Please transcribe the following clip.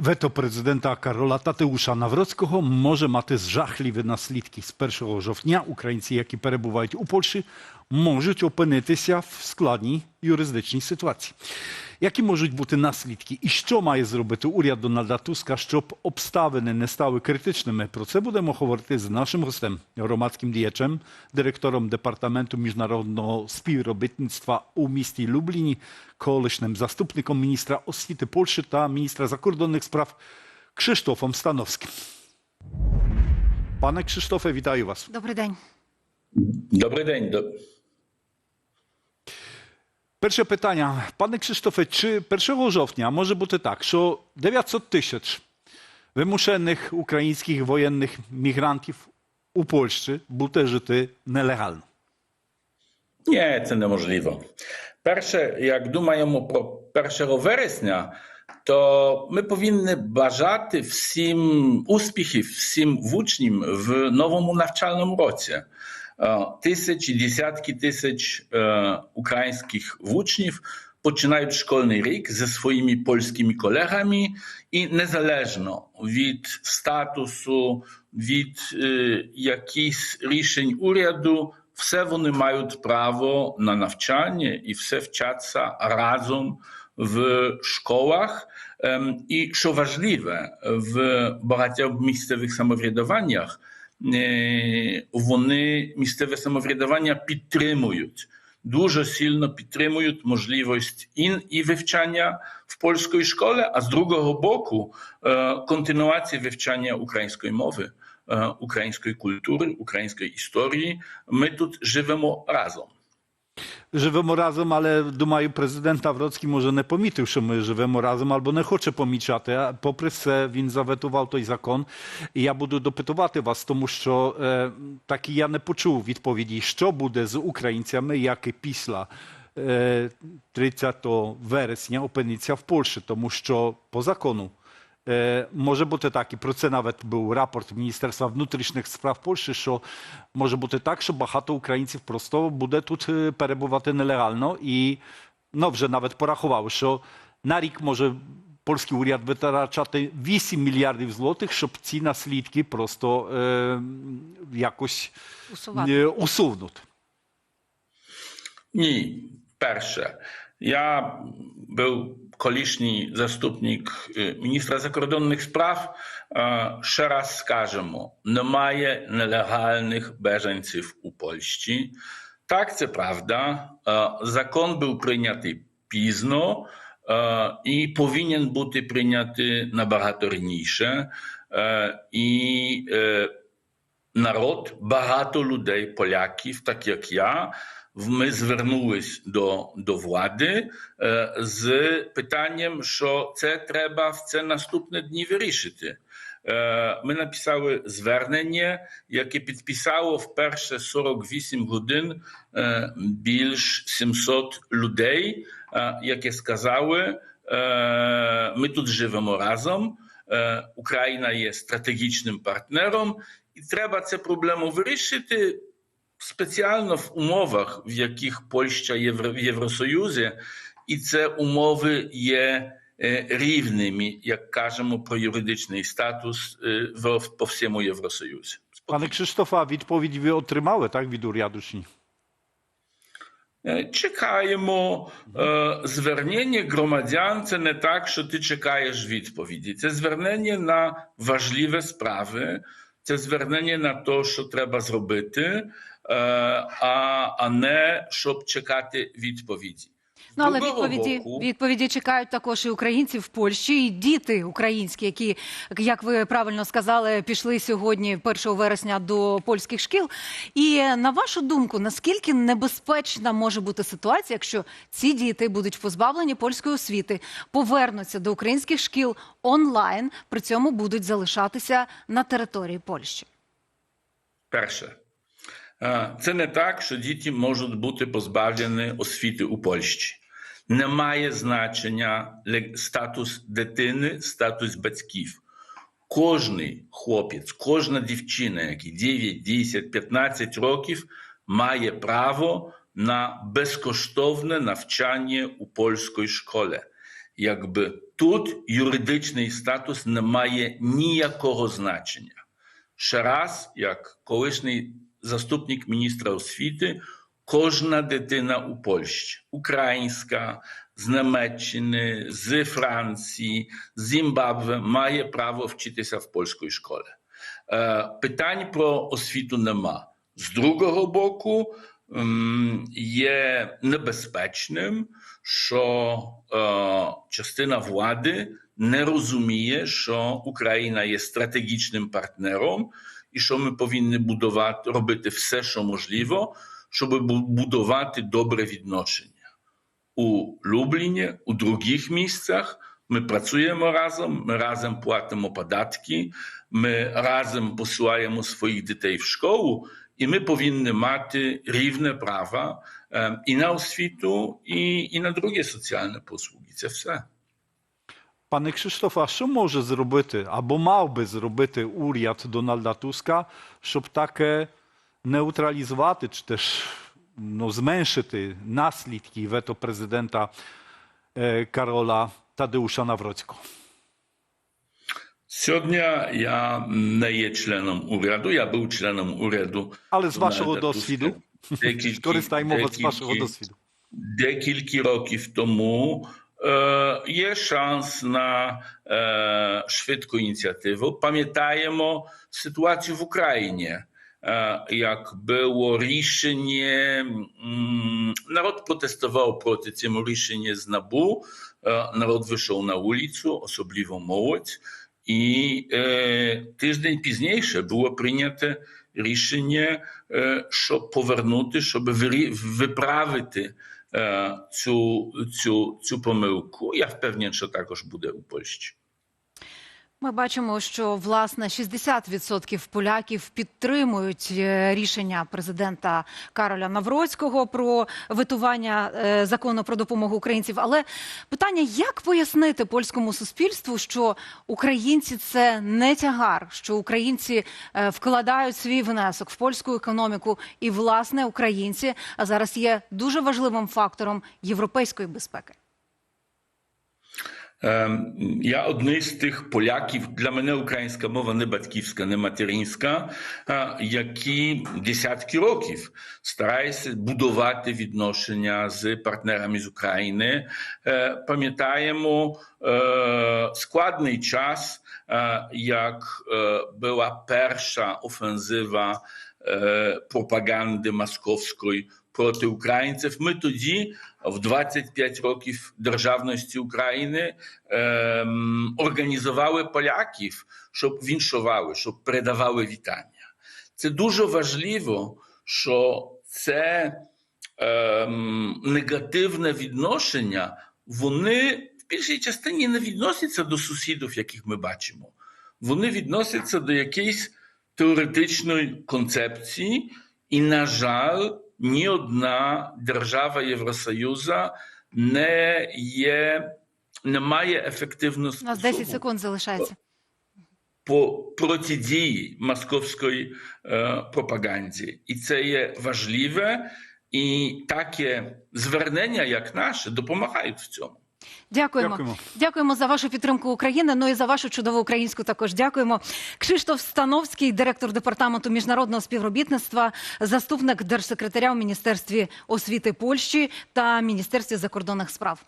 Вето президента Карола Татеуша Навроцького може мати жахливі наслідки. З 1 жовтня українці, які перебувають у Польщі, можуть опинитися в складній юридичній ситуації. Які можуть бути наслідки і що має зробити уряд Дональда Туска, щоб обставини не стали критичними? Про це будемо говорити з нашим гостем, громадським діячем, директором департаменту міжнародного співробітництва у місті Любліні, колишнім заступником міністра освіти Польщі та міністра закордонних справ Krzysztofem Stanowskim. Пане Krzysztofie, вітаю вас. Добрий день. Добрий день. До- Перше питання. Пане Krzysztofie, чи 1 жовтня може бути так, що 900 тисяч вимушених українських воєнних мігрантів у Польщі буде жити нелегально? Ні, це неможливо. Перше, як думаємо про 1 вересня, то ми повинні бажати всім успіхів, всім учням в новому навчальному році. Е, Тисячі, десятки тисяч е, українських учнів починають школьний рік зі своїми польськими колегами, і незалежно від статусу, від е, якихось рішень уряду, все вони мають право на навчання і все вчаться разом в школах. Ем, І що важливе, в багатьох місцевих самоврядуваннях вони місцеве самоврядування підтримують. Дуже сильно підтримують можливість ін і вивчання в польській школі, а з другого боку е, континуації вивчання української мови, е, української культури, української історії. Ми тут живемо разом. Живемо разом, але думаю, президент Навроцький може не помітив, що ми живемо разом, або не хоче помічати. А попри все, він заветував той закон. І я буду допитувати вас, тому що е, так і я не почув відповіді, що буде з українцями, які після е, 30 вересня опиняться в Польщі, тому що по закону Е, Може бути так, і про це навіть був рапорт Міністерства внутрішніх справ Польщі, що може бути так, що багато українців просто буде тут перебувати нелегально і ну, вже навіть порахував, що на рік може польський уряд витрачати 8 мільярдів злотих, щоб ці наслідки просто е, якось е, усунути. Ні, перше, я був колишній заступник е, міністра закордонних справ. Е, Ще раз скажемо: немає нелегальних беженців у Польщі. Так, це правда. Е, Закон був прийнятий пізно і повинен бути прийнятий набагато раніше. І народ, багато людей, поляків, так як я, ми звернулись до, до влади е, з питанням, що це треба в це наступні дні вирішити. Е, Ми написали звернення, яке підписало в перше 48 годин е, більш 700 людей, е, які сказали, е, ми тут живемо разом. Е, Україна є стратегічним партнером, і треба цю проблему вирішити спеціально в умовах, в яких Польща є в Євросоюзі, і це умови є е, рівними, як кажемо про юридичний статус е, в, по всьому Євросоюзі. Пане Krzysztofa, відповідь ви отримали так від уряду чи ні? Е, Чекаємо е, звернення громадян. Це не так, що ти чекаєш відповіді. Це звернення на важливі справи, це звернення на те, що треба зробити, е, А, а не щоб чекати відповіді. Ну, але відповіді, боку, відповіді чекають також і українці в Польщі, і діти українські, які, як ви правильно сказали, пішли сьогодні, 1 вересня, до польських шкіл. І на вашу думку, наскільки небезпечна може бути ситуація, якщо ці діти будуть позбавлені польської освіти, повернуться до українських шкіл онлайн, при цьому будуть залишатися на території Польщі? Перше, е, це не так, що діти можуть бути позбавлені освіти у Польщі. Немає значення ле- статус дитини, статус батьків. Кожний хлопець, кожна дівчина, які 9, 10, 15 років, має право на безкоштовне навчання у польській школі. якби тут юридичний статус не має ніякого значення. Ще раз, як колишній заступник міністра освіти, кожна дитина у Польщі, українська, з Німеччини, з Франції, з Зімбабве має право вчитися в польській школі. Е, Питань про освіту нема. З другого боку, м, є небезпечним, що е, частина влади не розуміє, що Україна є стратегічним партнером, і що ми повинні будувати, робити все, що можливо, щоб бу- будувати добре відношення. У Любліні, у других місцях ми працюємо разом, ми разом платимо податки, ми разом посилаємо своїх дітей в школу, і ми повинні мати рівне право е, і на освіту, і, і на другі соціальні послуги. Це все. Пане Krzysztof, а що може зробити або мав би зробити уряд Дональда Туска, щоб таке neutralizować, czy też no, zmniejszyć naslідки wето президента e, Karola Tadeusza Nawrockiego? Сьогодні я не є членом уряду, я був членом уряду. Ale z waszego Дональда doswidu, Туска. Декілька- skorzystajmy z декілька- waszego doswidu. декілька років тому е, є шанс на е, швидку ініціативу. Пам'ятаємо ситуацію в Україні. Е, як було рішення, м, народ протестував проти цього рішення з НАБУ, е, народ вийшов на вулицю, особливо молодь, і е, тиждень пізніше було прийнято рішення, е, щоб повернути, щоб вирі- виправити E, cu, cu, cu pomyłku. Ja w pewnie, że takoż będę upość. Ми бачимо, що власне 60% поляків підтримують е, рішення президента Кароля Навроцького про витування е, закону про допомогу українців. Але питання, як пояснити польському суспільству, що українці це не тягар, що українці е, вкладають свій внесок в польську економіку, і власне українці зараз є дуже важливим фактором європейської безпеки. Ем, Я одний з тих поляків, для мене українська мова не батьківська, не материнська, е, які десятки років стараються будувати відношення з партнерами з України. Е, Пам'ятаємо е, складний час, е, як е, була перша офензива е, пропаганди московської проти українців. Ми тоді, в 25 років державності України, ем, організували поляків, щоб віншували, щоб передавали вітання. Це дуже важливо, що це ем, негативне відношення, вони в більшій частині не відносяться до сусідів, яких ми бачимо. Вони відносяться до якоїсь теоретичної концепції, і, на жаль, ні одна держава Євросоюза не є, не має ефективного У нас 10 секунд залишається. по протидії московської е, пропаганді. І це є важливе, і таке звернення, як наше, допомагають в цьому. Дякуємо. Дякуємо. Дякуємо за вашу підтримку України. Ну і за вашу чудову українську також дякуємо. Кшиштоф Становський, директор департаменту міжнародного співробітництва, заступник держсекретаря у міністерстві освіти Польщі та міністерстві закордонних справ.